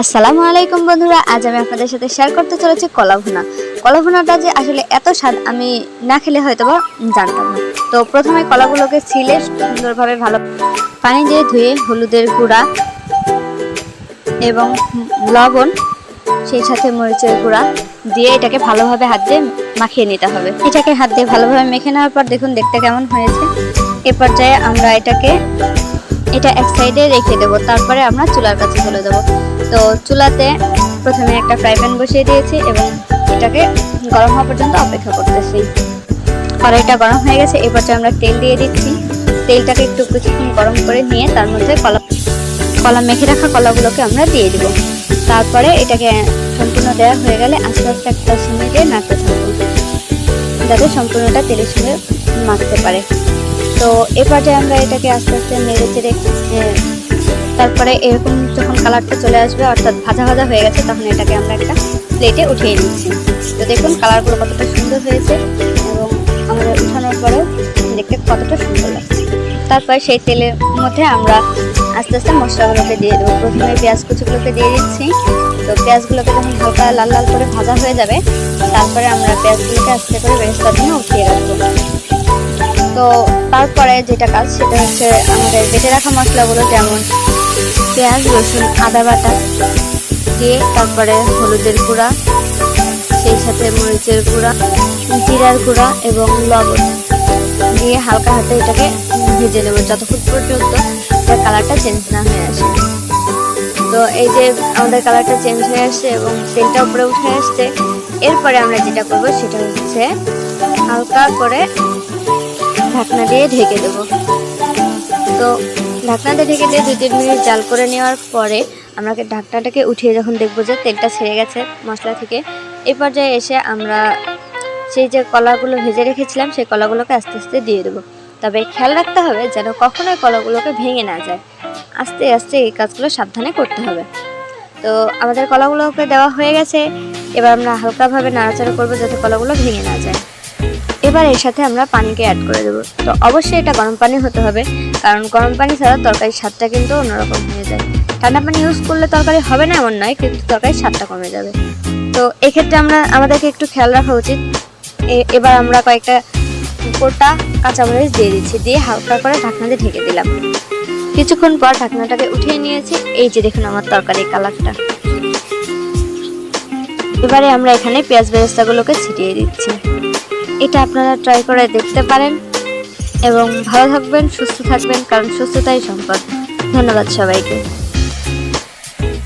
আসসালামু আলাইকুম বন্ধুরা, আজ আমি আপনাদের সাথে শেয়ার করতে চলেছি কলা ভুনা কলা ভুনাটা যে আসলে এত স্বাদ, আমি না খেলে হয়তো বা জানতাম না। তো প্রথমে কলাগুলোকে ছিলে সুন্দরভাবে ভালো পানি দিয়ে ধুয়ে হলুদের গুঁড়া এবং লবণ, সেই সাথে মরিচের গুঁড়া দিয়ে এটাকে ভালোভাবে হাত দিয়ে মাখিয়ে নিতে হবে। এটাকে হাত দিয়ে ভালোভাবে মেখে নেওয়ার পর দেখুন দেখতে কেমন হয়েছে। এ পর্যায়ে আমরা এটাকে, এটা এক সাইডে রেখে দেবো, তারপরে আমরা চুলার কাছে চলে দেবো। তো চুলাতে প্রথমে একটা ফ্রাই প্যান বসিয়ে দিয়েছি এবং এটাকে গরম হওয়া পর্যন্ত অপেক্ষা করতেছি। কড়াইটা গরম হয়ে গেছে, এ পর্যায়ে আমরা তেল দিয়ে দিচ্ছি। তেলটাকে একটু কিছুক্ষণ গরম করে নিয়ে তার মধ্যে কলা কলা মেখে রাখা কলাগুলোকে আমরা দিয়ে দিব। তারপরে এটাকে সম্পূর্ণ দেওয়া হয়ে গেলে আস্তে আস্তে একটা সময় দিয়ে নাড়তে থাকব, যাতে সম্পূর্ণটা তেলের সঙ্গে মাখতে পারে। তো এ পর্যায়ে আমরা এটাকে আস্তে আস্তে নেড়ে চেড়ে তারপরে এরকম কালারটা চলে আসবে, অর্থাৎ ভাজা ভাজা হয়ে গেছে, তখন এটাকে আমরা একটা প্লেটে উঠিয়ে নিচ্ছি। তো দেখুন কালারগুলো কতটা সুন্দর হয়েছে এবং আমাদের উঠানোর পরেও দেখতে কতটা সুন্দর লাগছে। তারপর সেই তেলের মধ্যে আমরা আস্তে আস্তে মশলাগুলোকে দিয়ে দেবো। প্রথমে পেঁয়াজ কুচিগুলোকে দিয়ে দিচ্ছি। তো পেঁয়াজগুলোকে যখন হালকা লাল লাল করে ভাজা হয়ে যাবে, তারপরে আমরা পেঁয়াজগুলোকে আস্তে করে বেরেস্তার জন্য উঠিয়ে রাখব। তো তারপরে যেটা কাজ সেটা হচ্ছে আমাদের বেটে রাখা মশলাগুলো যেমন পেঁয়াজ, রসুন, আদা বাটা দিয়ে তারপরে হলুদের গুঁড়া, সেই সাথে মরিচের গুঁড়া, জিরার গুঁড়া এবং লবণ দিয়ে হালকা হাতে এটাকে ভেজে নেব। যতক্ষণ পর্যন্ত তার কালারটা চেঞ্জ না হয়ে আসে। তো এই যে আমাদের কালারটা চেঞ্জ হয়ে আসছে এবং তেলটা উপরে উঠে আসছে, এরপরে আমরা যেটা করব সেটা হচ্ছে হালকা করে ঢাকনা দিয়ে ঢেকে দেব। তো ঢাকনা দিয়ে ঢেকে দিয়ে দু তিন মিনিট জাল করে নেওয়ার পরে আমরা ঢাকনাটাকে উঠিয়ে যখন দেখব যে তেলটা ছেড়ে গেছে মশলা থেকে এই পর্যায়ে এসে আমরা সেই যে কলাগুলো ভেজে রেখেছিলাম, সেই কলাগুলোকে আস্তে আস্তে দিয়ে দেবো। তবে খেয়াল রাখতে হবে যেন কখনোই কলাগুলোকে ভেঙে না যায়। আস্তে আস্তে এই কাজগুলো সাবধানে করতে হবে। তো আমাদের কলাগুলোকে দেওয়া হয়ে গেছে। এবার আমরা হালকাভাবে নাড়াচাড়া করব যাতে কলাগুলো ভেঙে না যায়। এবার এর সাথে আমরা পানিকে অ্যাড করে দেবো। তো অবশ্যই এটা গরম পানি হতে হবে, কারণ গরম পানি ছাড়া তরকারির স্বাদটা কিন্তু অন্যরকম হয়ে যায়। ঠান্ডা পানি ইউজ করলে তরকারি হবে না এমন নয়, কিন্তু তরকারির স্বাদটা কমে যাবে। তো এক্ষেত্রে আমরা, আমাদেরকে একটু খেয়াল রাখা উচিত। এবার আমরা কয়েকটা গোটা কাঁচামরিচ দিয়ে দিচ্ছি, দিয়ে হালকা করে ঢাকনা দিয়ে ঢেকে দিলাম। কিছুক্ষণ পর ঢাকনাটাকে উঠিয়ে নিয়েছি। এই যে দেখুন আমার তরকারির কালারটা। এবারে আমরা এখানে পেঁয়াজ বেরেস্তাগুলোকে ছিটিয়ে দিচ্ছি। এটা আপনারা ট্রাই করে দেখতে পারেন। এবং ভালো থাকবেন, সুস্থ থাকবেন, কারণ সুস্থতাই সম্পদ। ধন্যবাদ সবাইকে।